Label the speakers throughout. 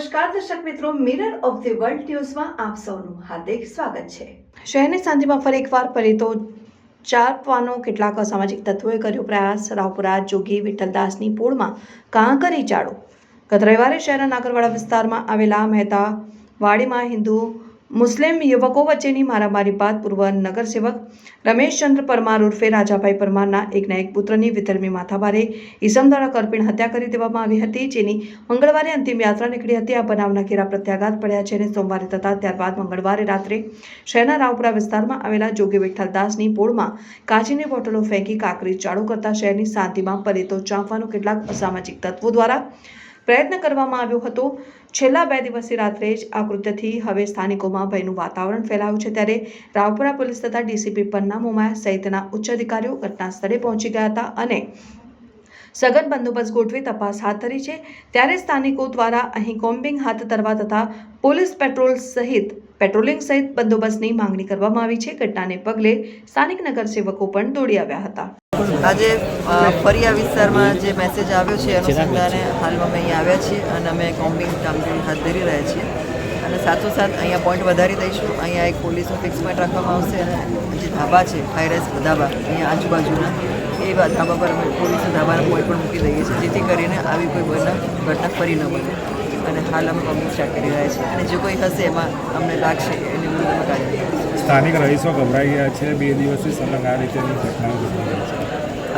Speaker 1: નમસ્કાર, દર્શક મિત્રો મિરર ઓફ ધી વર્લ્ડ ન્યૂઝમાં આપ સૌનું હાર્દિક સ્વાગત છે. શહેરની શાંતિમાં ફરી એકવાર પરીતો ચારવાનો કેટલાક અસામાજિક તત્વોએ કર્યો પ્રયાસ. રાવપુરા જોગી વિઠ્ઠલદાસની પોળમાં કાંકરી ચાળો? ગત રવિવારે શહેરના નાગરવાડા વિસ્તારમાં આવેલા મહેતા વાડીમાં હિન્દુ મુસ્લિમ યુવકો વચ્ચેની મારામારી બાદ પૂર્વ નગરસેવક રમેશચંદ્ર પરમાર ઉર્ફે રાજાભાઈ પરમારના એકના એક પુત્રની વિધર્મી માથાભારે ઈસમ દ્વારા કરપીણ હત્યા કરી દેવામાં આવી હતી, જેની મંગળવારે અંતિમ યાત્રા નીકળી હતી. આ બનાવના ઘેરા પ્રત્યાઘાત પડ્યા છે અને સોમવારે તથા ત્યારબાદ મંગળવારે રાત્રે શહેરના રાવપુરા વિસ્તારમાં આવેલા જોગી વિઠ્ઠલદાસની પોળમાં કાચીની બોટલો ફેંકી કાકરી ચાળુ કરતા શહેરની શાંતિમાં પરેતો ચાંપવાનું કેટલાક અસામાજિક તત્વો દ્વારા પ્રયત્ન કરવામાં આવ્યો હતો. છેલ્લા બે દિવસથી રાત્રે જ આ કૃત્યથી હવે સ્થાનિકોમાં ભયનું વાતાવરણ ફેલાયું છે ત્યારે રાવપુરા પોલીસ તથા ડીસીપી પન્ના મોમાયા સહિતના ઉચ્ચ અધિકારીઓ ઘટના સ્થળે પહોંચી ગયા હતા અને સઘન બંદોબસ્ત ગોઠવી તપાસ હાથ ધરી છે. ત્યારે સ્થાનિકો દ્વારા અહીં કોમ્બિંગ હાથ ધરવા તથા પોલીસ પેટ્રોલ સહિત પેટ્રોલિંગ સહિત બંદોબસ્તની માંગણી કરવામાં આવી છે. ઘટનાને પગલે સ્થાનિક નગરસેવકો પણ દોડી આવ્યા હતા.
Speaker 2: આજે ફરિયા વિસ્તારમાં જે મેસેજ આવ્યો છે અનુસંધાને હાલમાં અમે અહીંયા આવ્યા છીએ અને અમે કોમ્બિંગ કામગીરી હાથ ધરી રહ્યા છીએ. અને સાથોસાથ અહીંયા પોઈન્ટ વધારી દઈશું. અહીંયા એક પોલીસનું ફિક્સ પોઈન્ટ રાખવામાં આવશે અને જે ધાબા છે હાઈરેસ ધાબા, અહીંયા આજુબાજુના, એ ધાબા પર અમે પોલીસના ધાબાના પોઈન્ટ પણ મૂકી દઈએ છીએ, જેથી કરીને આવી કોઈ ઘટના ફરી ન બને. અને હાલ અમે કોમ્બિંગ સ્ટાર્ટ કરી રહ્યા છીએ અને જે કોઈ હશે એમાં અમને લાગશે એની અમે
Speaker 3: સ્થાનિક રહીશો ગભરાઈ ગયા છે. બે દિવસથી સલંગ આ રીતેની ઘટનાઓ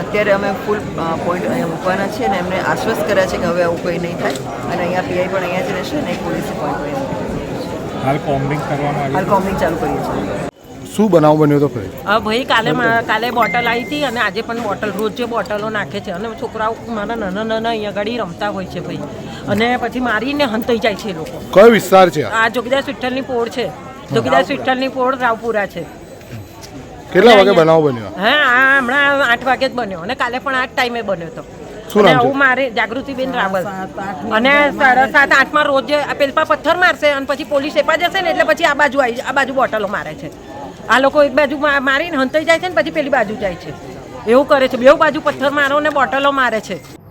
Speaker 2: અત્યારે અમે ફૂલ પોઈન્ટ અહીંયા મૂકવાના છીએ અને એમને આશ્વસ્ત કર્યા છે કે હવે આવું કંઈ નહીં થાય. અને અહીંયા પીઆઈ પણ અહીંયા જ રહેશે અને પોલીસ પોઈન્ટ પણ
Speaker 3: હાલ કોમ્બિંગ કરવામાં
Speaker 2: હાલ કોમ્બિંગ ચાલુ કરીએ છીએ.
Speaker 4: શું બનાવ બન્યો તો ભાઈ
Speaker 5: હા ભાઈ કાલે કાલે બોટલ આવી હતી અને આજે પણ બોટલ રોજ જે બોટલો નાખે છે. અને છોકરાઓ મારા નાના નાના અહીંયા ઘડી રમતા હોય છે ભાઈ. અને પછી મારીને હંતાઈ જાય છે લોકો.
Speaker 4: કયો વિસ્તાર છે આ?
Speaker 5: જોગીદાસ વિઠ્ઠલની પોળ છે. જોગીદાસ વિઠ્ઠલની પોળ રાવપુરા છે.
Speaker 4: કેટલા વાગે બનાવ બન્યો?
Speaker 5: હા આ હમણાં આઠ વાગે જ બન્યો. અને કાલે પણ આ ટાઈમે બન્યો હતો.
Speaker 4: શું
Speaker 5: અને આવું મારે જાગૃતિબેન રાવલ. અને સાડા સાત આઠમાં રોજ આ પેલપા પથ્થર મારશે અને પછી પોલીસ એપા જશે ને એટલે પછી આ બાજુ આવી આ બાજુ બોટલો મારે છે. આ લોકો એક બાજુ મારીને હંતાઈ જાય છે ને, પછી પેલી બાજુ જાય છે. એવું કરે છે. બેઉ બાજુ પથ્થર મારો ને બોટલો મારે છે.